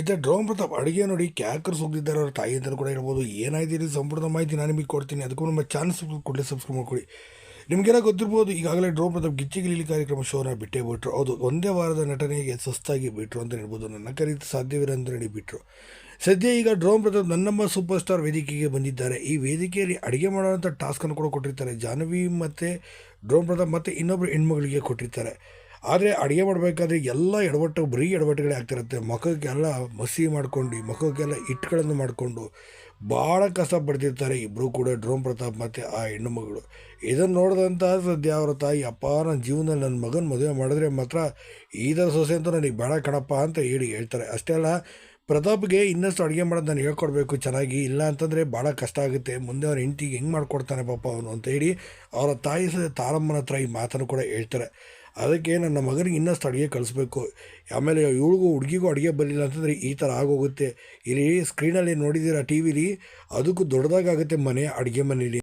ಇತ್ತ ಡ್ರೋನ್ ಪ್ರತಾಪ್ ಅಡುಗೆ ನೋಡಿ ಕ್ಯಾಕರ್ ಹೋಗಿದ್ದಾರೆ ಅವ್ರ ತಾಯಿ ಅಂತ ಕೂಡ ಹೇಳ್ಬೋದು. ಏನಾಯ್ತು ಸಂಪೂರ್ಣ ಮಾಹಿತಿ ನಾನು ನಿಮಗೆ ಕೊಡ್ತೀನಿ. ಅದಕ್ಕೂ ನಮ್ಮ ಚಾನ್ಸ್ ಕೊಡಲಿ ಸಬ್ಸ್ಕ್ರೈಬ್ ಮಾಡ್ಕೊಳ್ಳಿ. ನಿಮಗೆಲ್ಲ ಗೊತ್ತಿರ್ಬೋದು, ಈಗಾಗಲೇ ಡ್ರೋನ್ ಪ್ರತಾಪ್ ಗಿಚ್ಚಿಗಿಲಿ ಕಾರ್ಯಕ್ರಮ ಶೋನ ಬಿಟ್ಟೇ ಬಿಟ್ರು. ಹೌದು, ಒಂದೇ ವಾರದ ನಟನೆಗೆ ಸುಸ್ತಾಗಿ ಬಿಟ್ರು ಅಂತ ಹೇಳ್ಬೋದು. ನನ್ನ ಕರೀತು ಸಾಧ್ಯವಿಲ್ಲ ಅಂತ ಹೇಳಿ ಬಿಟ್ಟರು ಸದ್ಯ ಈಗ ಡ್ರೋನ್ ಪ್ರತಾಪ್ ನನ್ನಮ್ಮ ಸೂಪರ್ ಸ್ಟಾರ್ ವೇದಿಕೆಗೆ ಬಂದಿದ್ದಾರೆ. ಈ ವೇದಿಕೆಯಲ್ಲಿ ಅಡುಗೆ ಮಾಡೋವಂಥ ಟಾಸ್ಕನ್ನು ಕೂಡ ಕೊಟ್ಟಿರ್ತಾರೆ. ಜಾಹ್ನವಿ ಮತ್ತು ಡ್ರೋನ್ ಪ್ರತಾಪ್ ಮತ್ತು ಇನ್ನೊಬ್ಬರು ಹೆಣ್ಮಗಳಿಗೆ ಕೊಟ್ಟಿರ್ತಾರೆ. ಆದರೆ ಅಡುಗೆ ಮಾಡಬೇಕಾದ್ರೆ ಎಲ್ಲ ಎಡವಟ್ಟು, ಬರೀ ಎಡವಟ್ಟುಗಳೇ ಆಗ್ತಿರುತ್ತೆ. ಮುಖಕ್ಕೆಲ್ಲ ಮಸಿ ಮಾಡ್ಕೊಂಡು, ಮುಖಕ್ಕೆಲ್ಲ ಹಿಟ್ಗಳನ್ನು ಮಾಡಿಕೊಂಡು ಭಾಳ ಕಷ್ಟಪಡ್ತಿರ್ತಾರೆ ಇಬ್ಬರು ಕೂಡ ಡ್ರೋಮ್ ಪ್ರತಾಪ್ ಮತ್ತು ಆ ಹೆಣ್ಣು ಮಗಳು. ಇದನ್ನು ನೋಡಿದಂಥ ಸದ್ಯ ಅವರ ತಾಯಿ, ಅಪ್ಪ ನನ್ನ ಜೀವನದಲ್ಲಿ ನನ್ನ ಮಗನ ಮದುವೆ ಮಾಡಿದ್ರೆ ಮಾತ್ರ ಈ ಸೊಸೆ ಅಂತ ನನಗೆ ಬೇಡ ಕಣಪ್ಪ ಅಂತ ಹೇಳಿ ಹೇಳ್ತಾರೆ. ಅಷ್ಟೇ ಅಲ್ಲ, ಪ್ರತಾಪ್ಗೆ ಇನ್ನಷ್ಟು ಅಡುಗೆ ಮಾಡೋದು ನಾನು ಹೇಳ್ಕೊಡ್ಬೇಕು, ಚೆನ್ನಾಗಿ ಇಲ್ಲ ಅಂತಂದರೆ ಭಾಳ ಕಷ್ಟ ಆಗುತ್ತೆ. ಮುಂದೆ ಅವ್ರ ಹೆಂಡ್ತಿಗೆ ಹೆಂಗೆ ಮಾಡಿಕೊಡ್ತಾನೆ ಪಾಪ ಅವನು ಅಂತ ಹೇಳಿ ಅವರ ತಾಯಿ ಸಹ ತಾರಮ್ಮನ ಹತ್ರ ಈ ಮಾತನ್ನು ಕೂಡ ಹೇಳ್ತಾರೆ. ಅದಕ್ಕೆ ನನ್ನ ಮಗನಿಗೆ ಇನ್ನಷ್ಟು ಅಡುಗೆ ಕಲಿಸ್ಬೇಕು ಆಮೇಲೆ ಇವಳಿಗೂ ಹುಡುಗಿಗೂ ಅಡುಗೆ ಬರಲಿಲ್ಲ ಅಂತಂದರೆ ಈ ಥರ ಆಗೋಗುತ್ತೆ. ಇಲ್ಲಿ ಸ್ಕ್ರೀನಲ್ಲಿ ನೋಡಿದ್ದೀರ ಟಿ ವಿಲಿ ಅದಕ್ಕೂ ದೊಡ್ಡದಾಗುತ್ತೆ ಮನೆ, ಅಡುಗೆ ಮನೇಲಿ